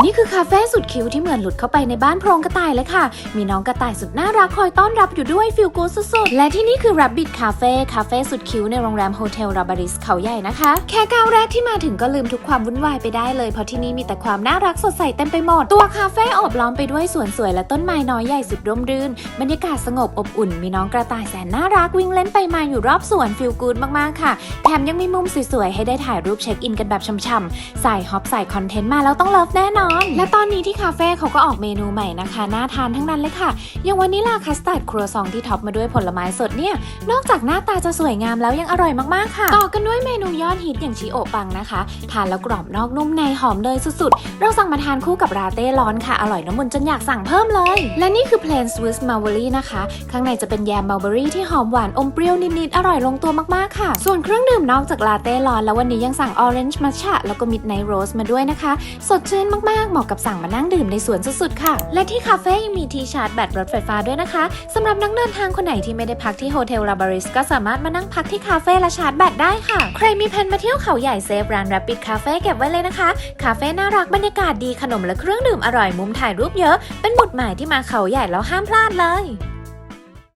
นี่คือคาเฟ่สุดคิ้วที่เหมือนหลุดเข้าไปในบ้านโพรงกระต่ายเลยค่ะ มีน้องกระต่ายสุดน่ารักคอยต้อนรับอยู่ด้วยฟิลกูสุดๆ และที่นี่คือ Rabbit Cafe คาเฟ่สุดคิ้วในโรงแรมโฮเทลราบาริสเขาใหญ่นะคะ แค่ก้าวแรกที่มาถึงก็ลืมทุกความวุ่นวายไปได้เลย เพราะที่นี่มีแต่ความน่ารักสดใสเต็มไปหมด ตัวคาเฟ่อบล้อมไปด้วยสวนสวยและต้นไม้น้อยใหญ่สุดร่มรื่น บรรยากาศสงบอบอุ่น มีน้องกระต่ายแสนน่ารักวิ่งเล่นไปมาอยู่รอบสวนฟิลกูดมากๆค่ะแถมยังมีมุมสวยๆให้ได้ถ่ายรูปเช็คอินกันแบบช่ำๆใส่ฮอปใส่คอนเทนต์มาแล้วต้องเลิฟแน่นอนและตอนนี้ที่คาเฟ่เขาก็ออกเมนูใหม่นะคะน่าทานทั้งนั้นเลยค่ะ อย่างวันนี้ลาคัสตาร์ดครัวซองที่ท็อปมาด้วยผลไม้สดเนี่ย นอกจากหน้าตาจะสวยงามแล้วยังอร่อยมากๆค่ะ ต่อกันด้วยเมนูยอดฮิตอย่างชิโอปังนะคะ ทานแล้วกรอบนอกนุ่มในหอมเนยสุดๆ เราสั่งมาทานคู่กับราเต้ร้อนค่ะ อร่อยน้ำมันจนอยากสั่งเพิ่มเลย และนี่คือ plain Swiss Mulberry นะคะ ข้างในจะเป็นแยมมัลเบอรี่ที่หอมหวานอมเปรี้ยวนิดๆอร่อยลงตัวมากๆค่ะ ส่วนเครื่องดื่มนอกจากลาเต้ร้อนแล้ววันนี้ยังสั่ง Orange Matcha แล้วก็ Midnight Rose มาด้วยนะคะ สดชื่นมากๆเหมาะกับสั่งมานั่งดื่มในสวนสุดๆ ค่ะ และที่คาเฟ่ยังมีที่ชาร์จแบตรถไฟฟ้าด้วยนะคะสำหรับนักเดินทางคนไหนที่ไม่ได้พักที่โฮเทลลาบาริสก็สามารถมานั่งพักที่คาเฟ่และชาร์จแบตได้ค่ะ ใครมีแผนมาเที่ยวเขาใหญ่เซฟร้าน Rapid Cafe เก็บไว้เลยนะคะ คาเฟ่น่ารักบรรยากาศดีขนมและเครื่องดื่มอร่อยมุมถ่ายรูปเยอะ เป็นหมุดหมายที่มาเขาใหญ่แล้วห้ามพลาดเลย